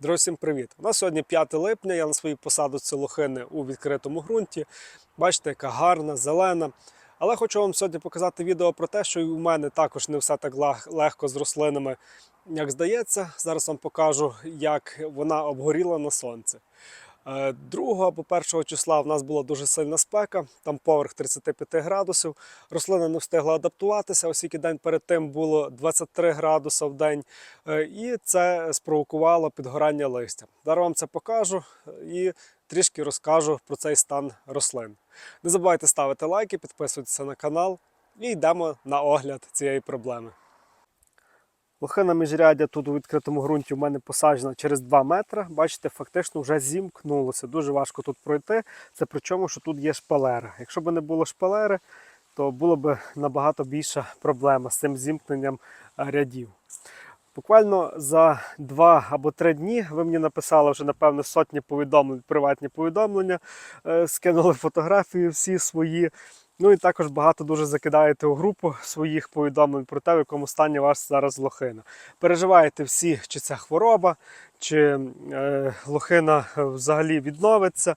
Друзі, всім привіт! У нас сьогодні 5 липня, я на своїй посадці лохини у відкритому ґрунті. Бачите, яка гарна, зелена. Але хочу вам сьогодні показати відео про те, що і у мене також не все так легко з рослинами, як здається. Зараз вам покажу, як вона обгоріла на сонці. Е, 2 або 1 числа в нас була дуже сильна спека, там поверх 35 градусів. Рослина не встигла адаптуватися, оскільки день перед тим було 23 градуси в день. Е, І це спровокувало підгорання листя. Зараз вам це покажу е, і трішки розкажу про цей стан рослин. Не забувайте ставити лайки, підписуватися на канал і йдемо на огляд цієї проблеми. Лохина міжрядя тут у відкритому ґрунті у мене посаджена через 2 метри. Бачите, фактично вже зімкнулося. Дуже важко тут пройти. Це причому, що тут є шпалера. Якщо б не було шпалери, то було б набагато більша проблема з цим зімкненням е, рядів. Буквально за два або три дні ви мені написали вже, напевно, сотні повідомлень, приватні повідомлення, е, скинули фотографії всі свої. Ну і також багато дуже закидаєте у групу своїх повідомлень про те, в якому стані у вас зараз лохина. Переживаєте всі, чи це хвороба, чи е, лохина е, взагалі відновиться.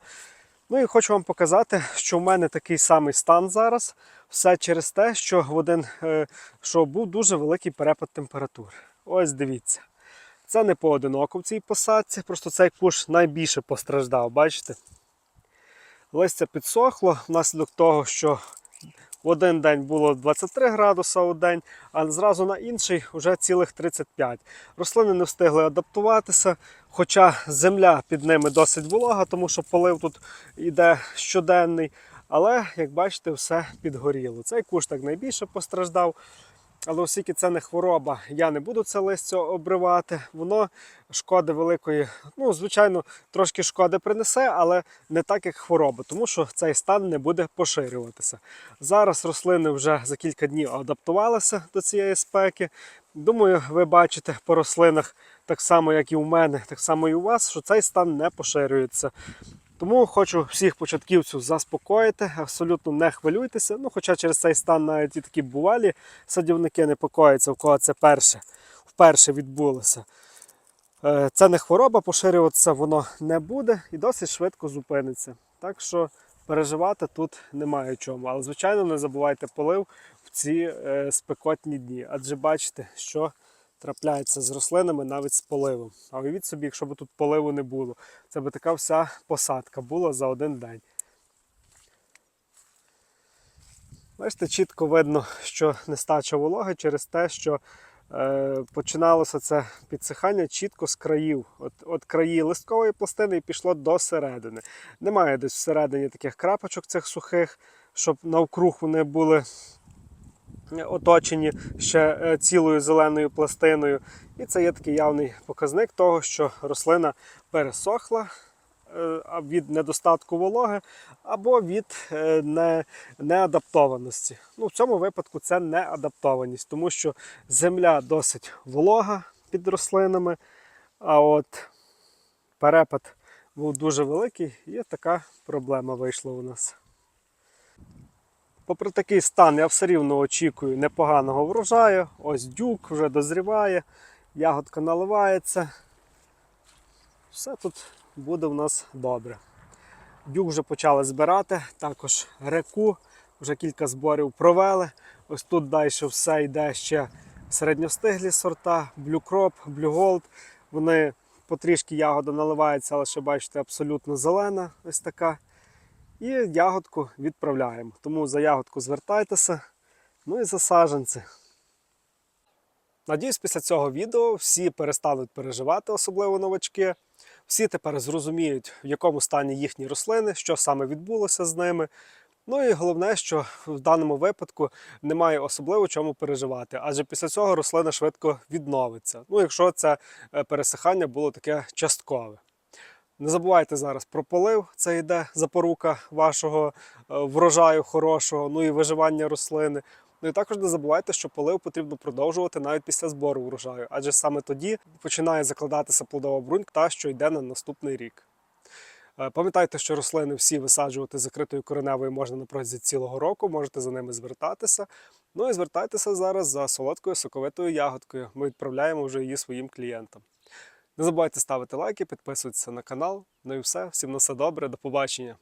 Ну і хочу вам показати, що в мене такий самий стан зараз. Все через те, що в один, е, що був дуже великий перепад температур. Ось дивіться. Це не поодиноко в цій посадці, просто цей куш найбільше постраждав, бачите? Листя підсохло внаслідок того, що в один день було 23 градуса у день, а зразу на інший вже цілих 35. Рослини не встигли адаптуватися, хоча земля під ними досить волога, тому що полив тут йде щоденний. Але, як бачите, все підгоріло. Цей куш так найбільше постраждав. Але оскільки це не хвороба, я не буду це листя обривати. Воно шкоди великої, ну, звичайно, трошки шкоди принесе, але не так, як хвороба, тому що цей стан не буде поширюватися. Зараз рослини вже за кілька днів адаптувалися до цієї спеки. Думаю, ви бачите по рослинах, так само, як і у мене, так само і у вас, що цей стан не поширюється. Тому хочу всіх початківців заспокоїти, абсолютно не хвилюйтеся. Ну, хоча через цей стан навіть і такі бувалі садівники непокоїться, у кого це перше, вперше відбулося. Е, Це не хвороба, поширюватися воно не буде і досить швидко зупиниться. Так що переживати тут немає чому. Але, звичайно, не забувайте полив в ці е, спекотні дні. Адже бачите, що трапляється з рослинами навіть з поливом. А уявіть собі, якщо б тут поливу не було, це би така вся посадка була за один день. Бачите, чітко видно, що нестача вологи через те, що е, починалося це підсихання чітко з країв. От, от краї листкової пластини і пішло до середини. Немає десь всередині таких крапочок цих сухих, щоб навкруг вони були оточені ще е, цілою зеленою пластиною. І це є такий явний показник того, що рослина пересохла е, від недостатку вологи або від е, не, неадаптованості. Ну, в цьому випадку це неадаптованість, тому що земля досить волога під рослинами, а от перепад був дуже великий, і така проблема вийшла у нас. Попри такий стан, я все рівно очікую непоганого врожаю. Ось дюк вже дозріває, ягодка наливається. Все тут буде в нас добре. Дюк вже почали збирати, також реку, вже кілька зборів провели. Ось тут далі все йде ще середньостиглі сорта, Blue Gold. Вони потрішки ягода наливається, але ще бачите, абсолютно зелена. Ось така. І ягодку відправляємо. Тому за ягодку звертайтеся. Ну і за саджанці. Надіюсь, після цього відео всі перестануть переживати, особливо новачки. Всі тепер зрозуміють, в якому стані їхні рослини, що саме відбулося з ними. Ну і головне, що в даному випадку немає особливо чому переживати, адже після цього рослина швидко відновиться. Ну, якщо це е, пересихання було таке часткове. Не забувайте зараз про полив, це йде запорука вашого е, врожаю хорошого, ну і виживання рослини. Ну і також не забувайте, що полив потрібно продовжувати навіть після збору врожаю, адже саме тоді починає закладатися плодова брунь, та що йде на наступний рік. Е, Пам'ятайте, що рослини всі висаджувати закритою кореневою можна на протязі цілого року, можете за ними звертатися. Ну і звертайтеся зараз за солодкою соковитою ягодкою. Ми відправляємо вже її своїм клієнтам. Не забувайте ставити лайки, підписуватися на канал. Ну і все. Всім на все добре, до побачення.